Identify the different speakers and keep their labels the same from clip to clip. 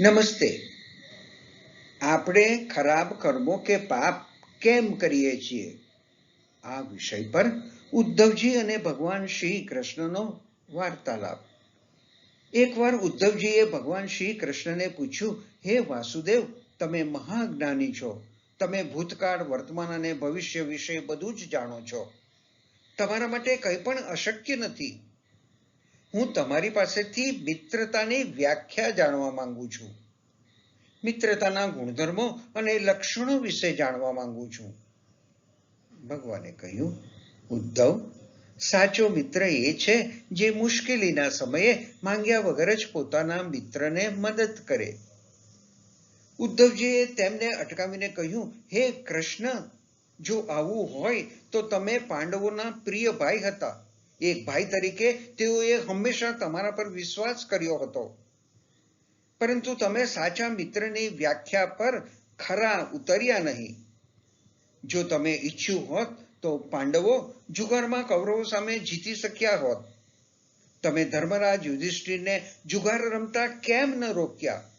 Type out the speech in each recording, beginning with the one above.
Speaker 1: નમસ્તે. આપણે ખરાબ કર્મો કે પાપ કેમ કરીએ છીએ? આ વિષય પર ઉદ્ધવજી અને ભગવાન શ્રી કૃષ્ણનો વાર્તાલાપ. એકવાર ઉદ્ધવજીએ ભગવાન શ્રી કૃષ્ણને પૂછ્યું, હે વાસુદેવ, તમે મહાજ્ઞાની છો. તમે ભૂતકાળ, વર્તમાન અને ભવિષ્ય વિશે બધું જ જાણો છો. તમારા માટે કંઈ પણ અશક્ય નથી. હું તમારી પાસેથી મિત્રતાની વ્યાખ્યા જાણવા માંગુ છું. મિત્રતાના ગુણધર્મો અને લક્ષણો વિશે જાણવા માંગુ છું. ભગવાને કહ્યું, ઉદ્ધવ, સાચો મિત્ર એ છે જે મુશ્કેલીના સમયે માંગ્યા વગર જ પોતાના મિત્રને મદદ કરે. ઉદ્ધવજીએ તેમને અટકાવીને કહ્યું, હે કૃષ્ણ, જો આવું હોય તો તમે પાંડવોના પ્રિય ભાઈ હતા. એક ભાઈ તરીકે તેઓએ હંમેશા તમારા પર વિશ્વાસ કર્યો હતો. પરંતુ તમે સાચા મિત્રની વ્યાખ્યા પર ખરા ઉતર્યા નહીં. જો તમે ઈચ્છ્યું હોત તો પાંડવો જુગારમાં કૌરવો સામે જીતી શક્યા હોત. તમે ધર્મરાજ યુધિષ્ઠિરને જુગાર રમતા કેમ ન રોક્યા?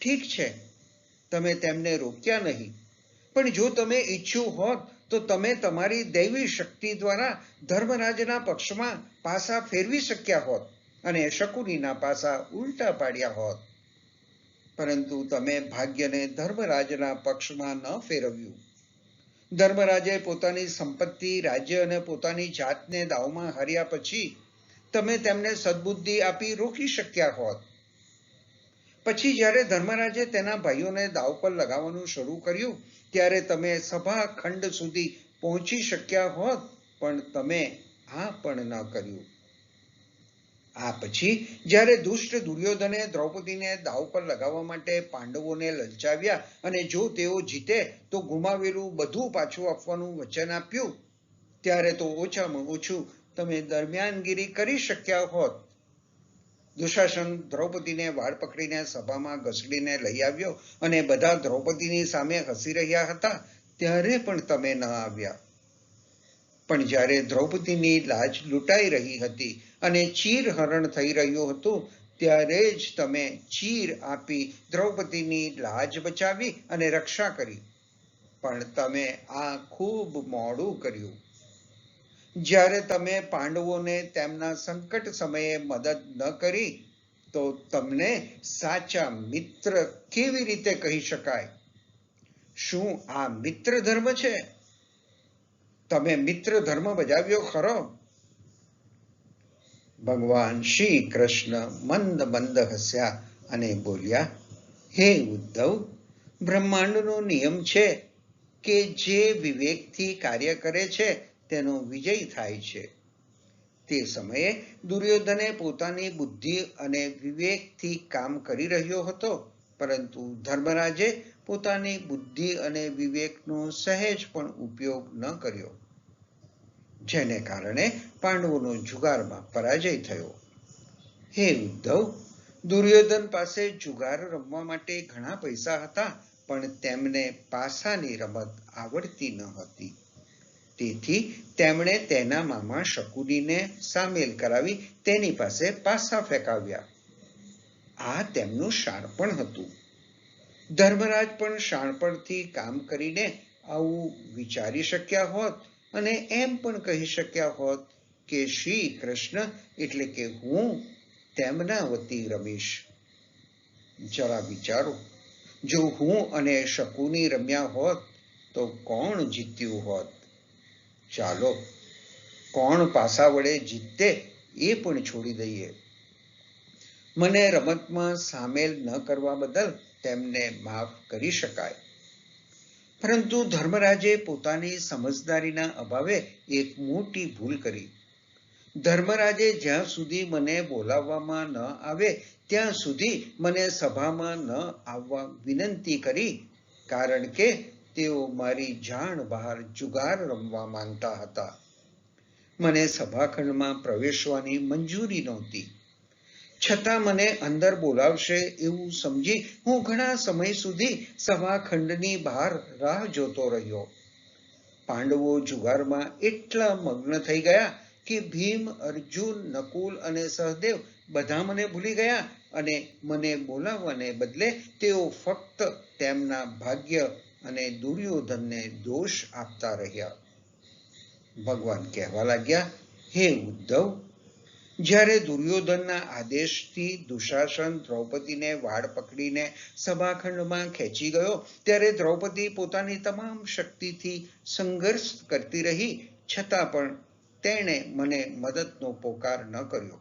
Speaker 1: ઠીક છે, તમે તેમને રોક્યા નહીં. પણ જો તમે ઈચ્છ્યું હોત તો તમે તમારી દૈવી શક્તિ દ્વારા ધર્મરાજના પક્ષમાં પાસા ફેરવી શક્યા હોત અને શકુનીના પાસા ઉલટા પાડ્યા હોત. પરંતુ તમે ભાગ્યને ધર્મરાજના પક્ષમાં ન ફેરવ્યું. ધર્મરાજે પોતાની સંપત્તિ, રાજ્ય અને પોતાની જાતને દાવમાં હાર્યા પછી તમે તેમને સદબુદ્ધિ આપી રોકી શક્યા હોત. પછી જ્યારે ધર્મરાજે તેના ભાઈઓને દાવ પર લગાવવાનું શરૂ કર્યું, ત્યારે તમે સભા ખંડ સુધી પહોંચી શક્યા હોત, પણ તમે આ પણ ન કર્યું. આ પછી જ્યારે દુષ્ટ દુર્યોધને દ્રૌપદીને દાવ પર લગાવવા માટે પાંડવોને લલચાવ્યા અને જો તેઓ જીતે, તો ગુમાવેલું બધું પાછું આપવાનું વચન આપ્યું. ત્યારે તો ઓછામાં ઓછું તમે દરમિયાનગીરી કરી શક્યા હોત. દુશાસન દ્રૌપદીને વાળ પકડીને સભામાં ઘસડીને લઈ આવ્યો અને બધા દ્રૌપદીની સામે હસી રહ્યા હતા, ત્યારે પણ તમે ન આવ્યા. પણ જ્યારે દ્રૌપદીની લાજ લૂંટાઈ રહી હતી અને ચીર હરણ થઈ રહ્યું હતું, ત્યારે જ તમે ચીર આપી દ્રૌપદીની લાજ બચાવી અને રક્ષા કરી. પણ તમે આ ખૂબ મોડું કર્યું. જ્યારે તમે પાંડવોને તેમના સંકટ સમયે મદદ ન કરી, તો તમને સાચા મિત્ર કેવી રીતે કહી શકાય? શું આ મિત્ર ધર્મ છે? તમે મિત્ર ધર્મ બજાવ્યો ખરો? ભગવાન શ્રી કૃષ્ણ મંદ મંદ હસ્યા અને બોલ્યા, હે ઉદ્ધવ, બ્રહ્માંડનો નિયમ છે કે જે વિવેકથી કાર્ય કરે છે તેનો વિજય થાય છે. તે સમયે દુર્યોધને પોતાની બુદ્ધિ અને વિવેકથી કામ કરી રહ્યો હતો, પરંતુ ધર્મરાજે પોતાની બુદ્ધિ અને વિવેકનો સહેજ પણ ઉપયોગ ન કર્યો. જેને કારણે પાંડવોનો જુગારમાં પરાજય થયો. હે ઉદ્ધવ, દુર્યોધન પાસે જુગાર રમવા માટે ઘણા પૈસા હતા, પણ તેમને પાસાની રમત આવડતી ન હતી. તેથી તેમણે તેના મામા શકુનીને સામેલ કરાવી તેની પાસે પાસા ફેંકાવ્યા. આ તેમનું શાણપણ હતું. ધર્મરાજ પણ શાણપણથી કામ કરીને આવું વિચારી શક્યા હોત અને એમ પણ કહી શક્યા હોત કે શ્રી કૃષ્ણ એટલે કે હું તેમના વતી રમીશ. જરા વિચારો, જો હું અને શકુની રમ્યા હોત તો કોણ જીત્યું હોત? ચાલો, કોણ પાસા વડે જીતે એ પણ છોડી દઈએ. મને રમતમાં સામેલ ન કરવા બદલ તેમને માફ કરી શકાય. પરંતુ ધર્મરાજે પોતાની સમજદારીના અભાવે એક મોટી ભૂલ કરી. ધર્મરાજે જ્યાં સુધી મને બોલાવવામાં ન આવે, ત્યાં સુધી મને સભામાં ન આવવા વિનંતી કરી, કારણ કે તેઓ મારી જાણ બહાર જુગાર રમવા માંગતા હતા. મને સભાખંડમાં પ્રવેશવાની મંજૂરી નહોતી. છતાં મને અંદર બોલાવશે એવું સમજી હું ઘણા સમય સુધી સભાખંડની બહાર રાહ જોતો રહ્યો. પાંડવો જુગારમાં એટલા મગ્ન થઈ ગયા કે ભીમ, અર્જુન, નકુલ અને સહદેવ બધા મને ભૂલી ગયા અને મને બોલાવવાને બદલે તેઓ ફક્ત તેમના ભાગ્ય અને દુર્યોધનને દોષ આપતા રહ્યા. ભગવાન કહેવા લાગ્યા, હે ઉદ્ધવ, જ્યારે દુર્યોધનના આદેશથી દુશાસન દ્રૌપદીને વાળ પકડીને સભાખંડમાં ખેંચી ગયો, ત્યારે દ્રૌપદી પોતાની તમામ શક્તિથી સંઘર્ષ કરતી રહી, છતાં પણ તેણે મને મદદનો પોકાર ન કર્યો.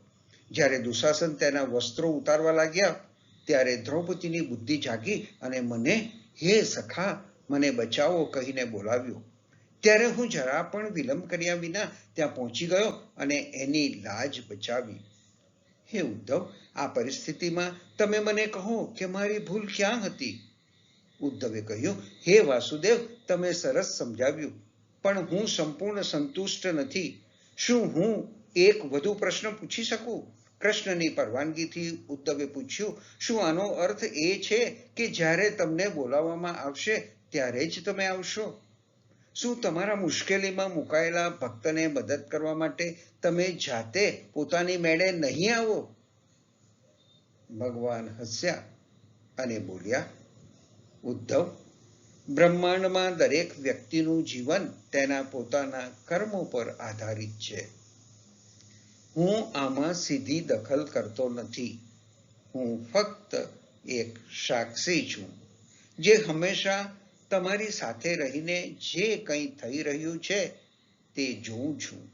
Speaker 1: જ્યારે દુશાસન તેના વસ્ત્રો ઉતારવા લાગ્યા, ત્યારે દ્રૌપદીની બુદ્ધિ જાગી અને મને, હે સખા મને બચાવો કહીને બોલાવ્યું. ત્યારે હું જરા પણ વિલંબ કર્યા વિના ત્યાં પહોંચી ગયો અને એની લાજ બચાવી. હે ઉદ્ધવ, આ પરિસ્થિતિમાં તમે મને કહો કે મારી ભૂલ ક્યાં હતી? ઉદ્ધવે કહ્યું, હે વાસુદેવ, તમે સરસ સમજાવ્યું, પણ હું સંપૂર્ણ સંતુષ્ટ નથી. શું હું એક વધુ પ્રશ્ન પૂછી શકું? કૃષ્ણની પરવાનગીથી ઉદ્ધવે પૂછ્યું, શું આનો અર્થ એ છે કે જ્યારે તમને બોલાવવામાં આવશે ત્યારે જ તમે આવશો. શું તમારા મુશ્કેલીમાં મુકાયેલા ભક્તને મદદ કરવા માટે તમે જાતે પોતાની મેળે નહીં આવો? ભગવાન હસ્યા અને બોલ્યા, ઉદ્ધવ, બ્રહ્માંડમાં દરેક વ્યક્તિનું જીવન તેના પોતાના કર્મો પર આધારિત છે. હું આમાં સીધી દખલ કરતો નથી. હું ફક્ત એક સાક્ષી છું, જે હંમેશા તમારી સાથે રહીને જે કંઈ થઈ રહ્યું છે તે જોઉં છું.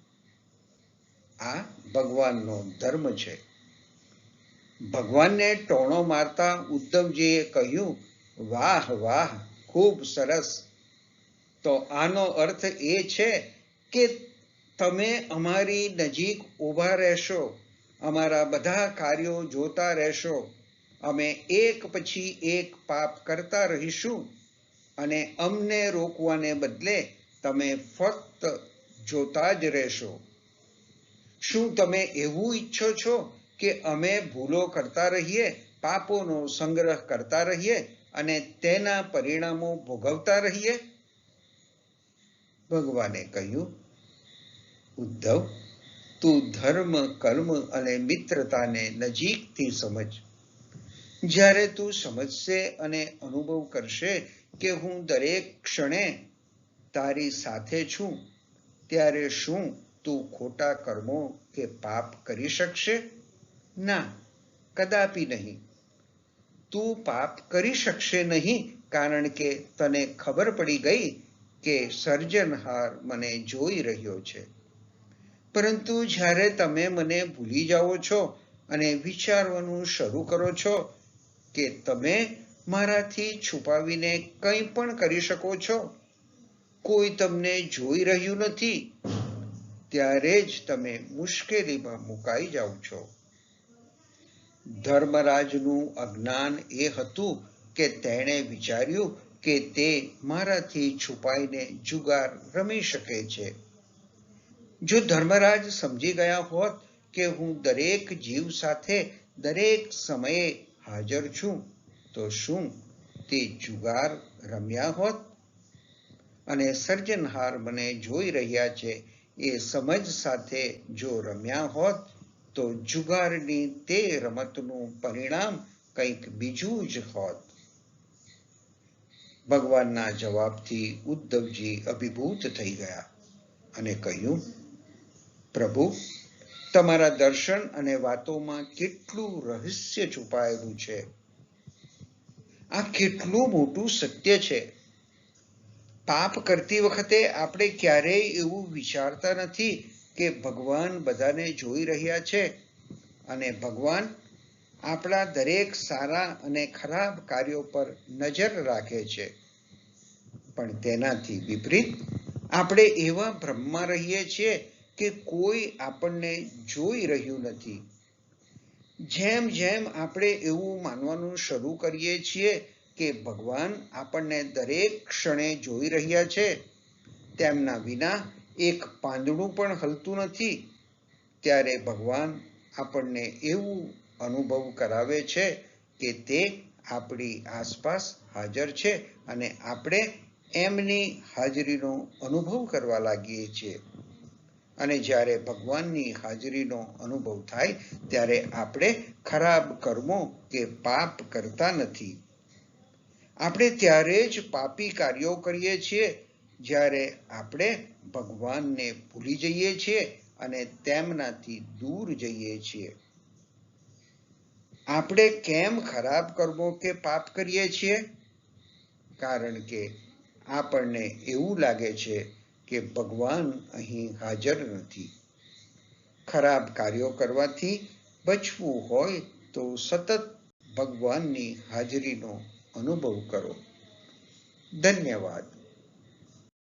Speaker 1: આ ભગવાનનો ધર્મ છે. ભગવાનને ટોણો મારતા ઉદ્ધવજીએ કહ્યું, વાહ વાહ, ખૂબ સરસ. તો આનો અર્થ એ છે કે તમે અમારી નજીક ઊભા રહેશો, અમારા બધા કાર્યો જોતા રહેશો. અમે એક પછી એક પાપ કરતા રહીશું. અને અમને રોકવાને બદલે તમે ફક્ત જોતા જ રહેશો. શું તમે એવું ઈચ્છો છો કે અમે ભૂલો કરતા રહીએ, પાપોનો સંગ્રહ કરતા રહીએ અને તેના પરિણામો ભોગવતા રહીએ? ભગવાને કહ્યું, ઉદ્ધવ, તું ધર્મ, કર્મ અને મિત્રતાને નજીકથી સમજ. જ્યારે તું સમજશે અને અનુભવ કરશે કે હું દરેક ક્ષણે તારી સાથે છું, ત્યારે શું તું ખોટા કર્મો કે પાપ કરી શકશે? ના, કદાપી નહીં. તું પાપ કરી શકશે નહીં, કારણ કે તને ખબર પડી ગઈ કે સર્જનહાર મને જોઈ રહ્યો છે. પરંતુ જ્યારે તમે મને ભૂલી જાઓ છો અને વિચારવાનું શરૂ કરો છો કે તમે મારાથી છુપાવીને કંઈ પણ કરી શકો છો? કોઈ તમને જોઈ રહ્યું નથી? ત્યારે જ તમે મુશ્કેલીમાં મુકાઈ જાઓ છો. ધર્મરાજનું અજ્ઞાન એ હતું કે તેણે વિચાર્યું કે તે મારાથી છુપાઈને જુગાર રમી શકે છે. જો ધર્મરાજ સમજી ગયા હોત કે હું દરેક જીવ સાથે દરેક સમયે હાજર છું તો શું તે જુગાર રમ્યા હોત? અને સર્જનહાર મને જોઈ રહ્યા છે, એ સમજ સાથે જો રમ્યા હોત, તો જુગારની તે રમતનું પરિણામ કંઈક બીજું જ હોત. ભગવાનના જવાબથી ઉદ્ધવજી અભિભૂત થઈ ગયા અને કહ્યું, પ્રભુ, તમારા દર્શન અને વાતોમાં કેટલું રહસ્ય છુપાયેલું છે. આ કેટલું મોટું સત્ય છે. પાપ કરતી વખતે આપણે ક્યારેય એવું વિચારતા નથી કે ભગવાન બધાને જોઈ રહ્યા છે અને ભગવાન આપણા દરેક સારા અને ખરાબ કાર્યો પર નજર રાખે છે. પણ તેનાથી વિપરીત આપણે એવા ભ્રમમાં રહીએ છીએ કે કોઈ આપણને જોઈ રહ્યું નથી. જેમ જેમ આપણે એવું માનવાનું શરૂ કરીએ છીએ કે ભગવાન આપણને દરેક ક્ષણે જોઈ રહ્યા છે, તેમના વિના એક પાંદડું પણ હલતું નથી. ત્યારે ભગવાન આપણને એવું અનુભવ કરાવે છે કે તે આપણી આસપાસ હાજર છે અને આપણે એમની હાજરીનો અનુભવ કરવા લાગીએ છીએ. અને જ્યારે ભગવાનની હાજરીનો અનુભવ થાય, ત્યારે આપણે ખરાબ કર્મો કે પાપ કરતા નથી. આપણે ત્યારે જ પાપી કાર્યો કરીએ છીએ, જ્યારે આપણે ભગવાનને ભૂલી જઈએ છીએ અને તેમનાથી દૂર જઈએ છીએ. આપણે કેમ ખરાબ કર્મો કે પાપ કરીએ છીએ? કારણ કે આપણને એવું લાગે છે કે ભગવાન અહીં હાજર નથી. ખરાબ કાર્યો કરવાથી બચવું હોય તો સતત ભગવાનની હાજરીનો અનુભવ કરો. ધન્યવાદ.